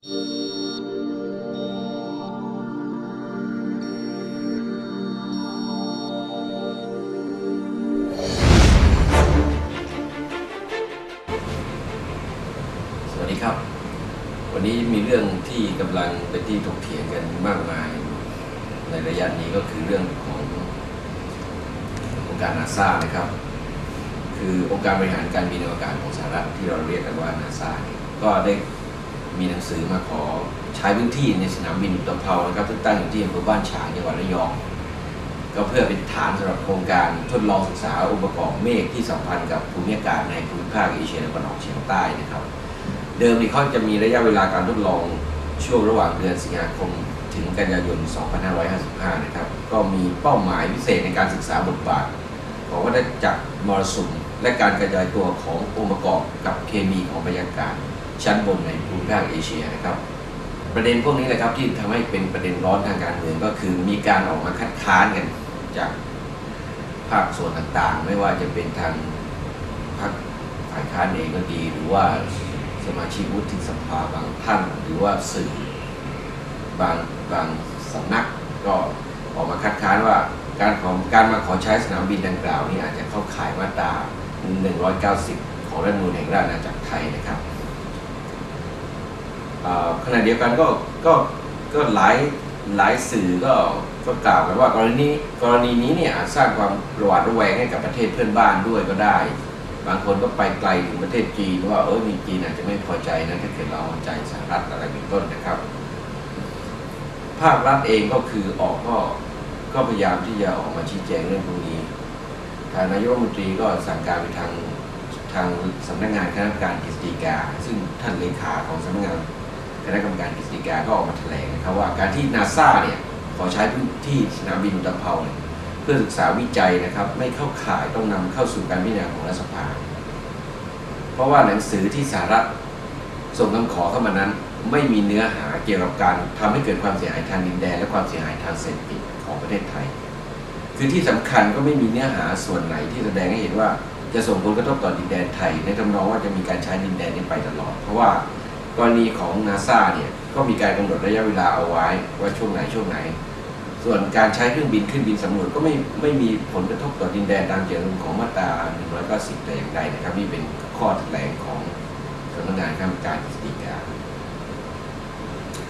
สวัสดีครับ วันนี้มีเรื่องที่กำลังเป็นที่ถกเถียงกันมากมาย ในระยะนี้ก็คือเรื่องขององค์การนาซานะครับ คือองค์การบริหารการบินอวกาศของสหรัฐที่เราเรียกกันว่านาซาเนี่ยก็ได้ มีหนังสือมาขอใช้พื้นที่ในสนามบินอุตภเปานะครับซึ่งตั้งอยู่ที่อำเภอบ้านฉางจังหวัดระยอง ก็เพื่อเป็นฐานสำหรับโครงการทดลองศึกษาองค์ประกอบเมฆที่สัมพันธ์กับภูมิอากาศในภูมิภาคเอเชียตะวันออกเฉียงใต้นะครับ เดิมนี่เขาจะมีระยะเวลาการทดลองช่วงระหว่างเดือนสิงหาคมถึงกันยายน 2555 นะครับ ก็มีเป้าหมายพิเศษในการศึกษาบทบาทของวัฏจักรมรสุมและการกระจายตัวขององค์ประกอบกับเคมีของบรรยากาศ ชั้นบนในภูมิภาคเอเชียนะครับ ประเด็นพวกนี้แหละครับที่ทำให้เป็นประเด็นร้อนทางการเมืองก็คือมีการออกมาคัดค้านกันจากภาคส่วนต่างๆ ไม่ว่าจะเป็นทางพรรคฝ่ายค้านเองก็ดี หรือว่าสมาชิกวุฒิสภาบางท่าน หรือว่าสื่อบางบางสำนักก็ออกมาคัดค้านว่าการของการมาขอใช้สนามบินดังกล่าวนี่อาจจะเข้าข่ายมาตรา190 ของรัฐมนูญแห่งราชอาณาจักรไทยนะครับ ขณะเดียวกันก็ก็ก็หลายหลายสื่อก็ก็กล่าวกันว่ากรณีกรณีนี้เนี่ยอาจสร้างความระหวาดระแวงให้กับประเทศเพื่อนบ้านด้วยก็ได้ บางคนก็ไปไกลถึงประเทศจีนว่าเออมีจีนอาจจะไม่พอใจนะถ้าเกิดเราเอาใจสหรัฐอะไรเป็นต้นนะครับ ภาครัฐเองก็คือออกก็ก็พยายามที่จะออกมาชี้แจงเรื่องพวกนี้ทางนายกรัฐมนตรีก็สั่งการไปทางทางสำนักงานคณะกรรมการกฤษฎีกาซึ่งท่านเลขาของสำนักงาน คณะกรรมการกฤษฎีกาก็ออกมาแถลงนะครับว่าการที่นาซาเนี่ยขอใช้พื้นที่สนามบินอุตภเปาเนี่ยเพื่อศึกษาวิจัยนะครับ ไม่เข้าข่ายต้องนำเข้าสู่การพิจารณาของรัฐสภา เพราะว่าหนังสือที่สหรัฐส่งคำขอเข้ามานั้น ไม่มีเนื้อหาเกี่ยวกับการทำให้เกิดความเสียหายทางดินแดนและความเสียหายทางเศรษฐกิจของประเทศไทย คือที่สำคัญก็ไม่มีเนื้อหาส่วนไหนที่แสดงให้เห็นว่าจะส่งผลกระทบต่อดินแดนไทย ในทำนองว่าจะมีการใช้ดินแดนนี้ไปตลอด เพราะว่า กรณีของนาซาเนี่ยก็มีการกำหนดระยะเวลาเอาไว้ว่าช่วงไหนช่วงไหน ส่วนการใช้เครื่องบินขึ้นบินสำรวจก็ไม่ไม่มีผลกระทบต่อดินแดนตามเจตจำนงของมาตรา190แต่อย่างใดนะครับนี่เป็นข้อแถลงของสำนักงานคณะกรรมการกฤษฎีกา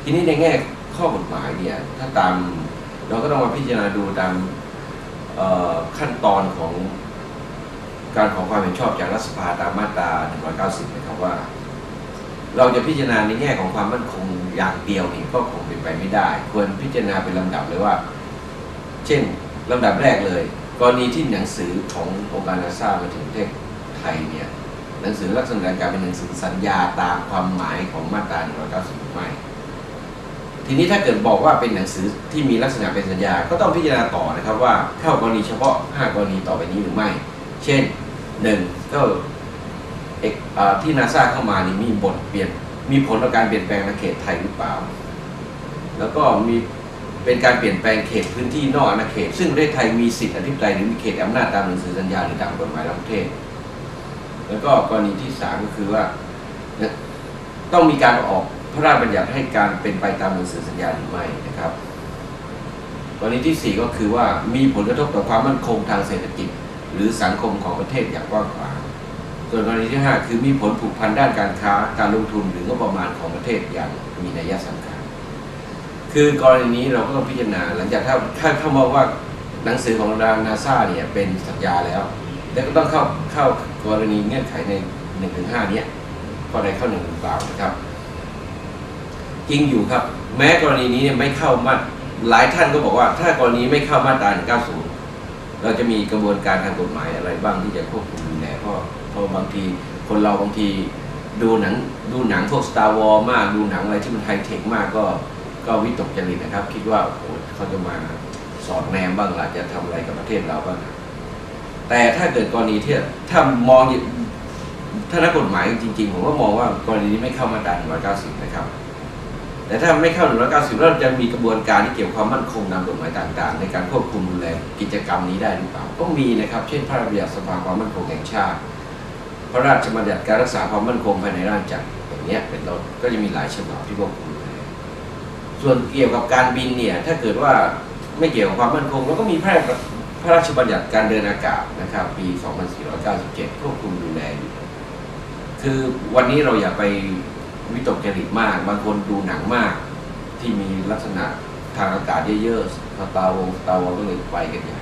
ทีนี้ในแง่ข้อกฎหมายเนี่ยถ้าตามเราก็ต้องมาพิจารณาดูตามขั้นตอนของการขอความเห็นชอบจากรัฐสภาตามมาตรา190นะครับว่า เราจะพิจารณาในแง่ของความมั่นคงอย่างเดียวนี่ก็คงเป็นไปไม่ได้ ควรพิจารณาเป็นลำดับเลยว่า เช่นลำดับแรกเลย กรณีที่หนังสือขององค์การนาซามาถึงประเทศไทยเนี่ยหนังสือลักษณะการเป็นหนังสือสัญญาตามความหมายของมาตรา190หรือไม่ทีนี้ถ้าเกิดบอกว่าเป็นหนังสือที่มีลักษณะเป็นสัญญา ก็ต้องพิจารณาต่อนะครับว่าเข้ากรณีเฉพาะ 5 กรณีต่อไปนี้หรือไม่ เช่น 1. ก็ เอกที่นาซาเข้ามานี่มีบทเปลี่ยน มีผลต่อการเปลี่ยนแปลงในเขตไทยหรือเปล่า แล้วก็มีเป็นการเปลี่ยนแปลงเขตพื้นที่นอกอาณาเขต ซึ่งประเทศไทยมีสิทธิอธิปไตยหรือมีเขตอำนาจตามหนังสือสัญญาหรือตามกฎหมายระหว่างประเทศ แล้วก็กรณีที่สามก็คือว่าต้องมีการออกพระราชบัญญัติให้การเป็นไปตามหนังสือสัญญาหรือไม่นะครับกรณีที่สี่ก็คือว่ามีผลกระทบต่อความมั่นคงทางเศรษฐกิจ หรือสังคมของประเทศอย่างกว้างขวาง ส่วนกรณีที่ห้าคือมีผลผูกพันด้านการค้าการลงทุนหรืองบประมาณของประเทศอย่างมีนัยสำคัญ คือกรณีนี้เราก็ต้องพิจารณาหลังจากถ้าถ้าถ้ามองว่าหนังสือของดานาซาเนี่ยเป็นสัญญาแล้วแล้วก็ต้องเข้าเข้ากรณีเงื่อนไขในหนึ่งถึงห้าเนี้ยข้อใดข้อหนึ่งหรือเปล่านะครับจริงอยู่ครับ แม้กรณีนี้เนี่ยไม่เข้ามาหลายท่านก็บอกว่า ถ้ากรณีไม่เข้ามาตรา190 เราจะมีกระบวนการทางกฎหมายอะไรบ้างที่จะควบคุม พราะเพราะบางทีคนเราบางทีดูหนังดูหนังพวก Star War มากดูหนังอะไรที่มันไฮเทคมากก็ก็วิตกจริตนะครับ คิดว่าโอ้เขาจะมาสอดแนมบ้างล่ะจะทำอะไรกับประเทศเราบ้างแต่ถ้าเกิดกรณีที่ถ้ามองถ้านักกฎหมายจริงๆผมก็มองว่ากรณีนี้ไม่เข้ามาตรา190 นะครับ แต่ถ้าไม่เข้า 190เราจะมีกระบวนการที่เกี่ยวความมั่นคงตามกฎหมายต่างๆ ในการควบคุมดูแลกิจกรรมนี้ได้หรือเปล่าก็มีนะครับเช่นพระราชบัญญัติสภาความมั่นคงแห่งชาติ พระราชบัญญัติการรักษาความมั่นคงภายในราชจักรอย่างนี้เป็นต้นก็จะมีหลายฉบับที่ควบคุมดูแลส่วนเกี่ยวกับการบินเนี่ยถ้าเกิดว่าไม่เกี่ยวกับความมั่นคงเราก็มีพระราชพระราชบัญญัติการเดินอากาศนะครับ ปี 2497 ควบคุมดูแลอยู่คือวันนี้เราอย่าไป วิตกจริตมาก บางคนดูหนังมาก ที่มีลักษณะทางอากาศเยอะๆสตาร์วงสตาร์วอก็เลยไปกันใหญ่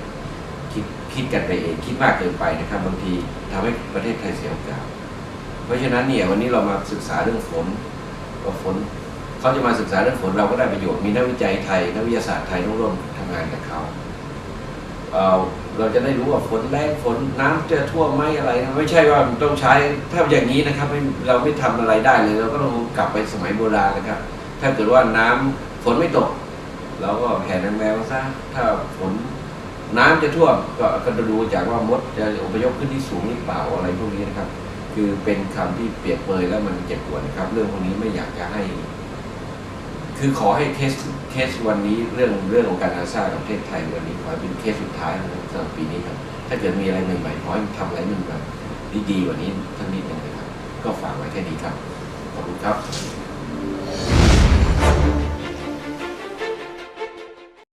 คิดคิดกันไปเองคิดมากเกินไปนะครับ บางทีทำให้ประเทศไทยเสียโอกาสเพราะฉะนั้นเนี่ยวันนี้เรามาศึกษาเรื่องฝนว่าฝนเขาจะมาศึกษาเรื่องฝนเราก็ได้ประโยชน์มีนักวิจัยไทยนักวิทยาศาสตร์ไทยต้องร่วมทำงานกับเขา เอ่อเราจะได้รู้ว่าฝนแรงฝนน้ำจะท่วมไหมอะไร ไม่ใช่ว่าต้องใช้ถ้าอย่างนี้นะครับเราไม่ทำอะไรได้เลย เราก็ต้องกลับไปสมัยโบราณนะครับ ถ้าเกิดว่าน้ำฝนไม่ตก เราก็แผ่นางแมวซะถ้าฝนน้ำจะท่วมก็ก็จะดูจากว่ามดจะอพยพขึ้นที่สูงหรือเปล่าอะไรพวกนี้นะครับ คือเป็นคำที่เปรียบเปยแล้วมันเจ็บปวดนะครับ เรื่องพวกนี้ไม่อยากจะให้ คือขอให้เคสเคสวันนี้เรื่องเรื่องของการอาซาของประเทศไทยวันนี้ขอให้เป็นเคสสุดท้ายของสำหรับปีนี้ครับ ถ้าเกิดมีอะไรใหม่ๆขอให้ทำอะไรมันแบบดีๆกว่านี้ท่านนิดนึงนะครับ ก็ฝากไว้แค่นี้ครับ ขอบคุณครับ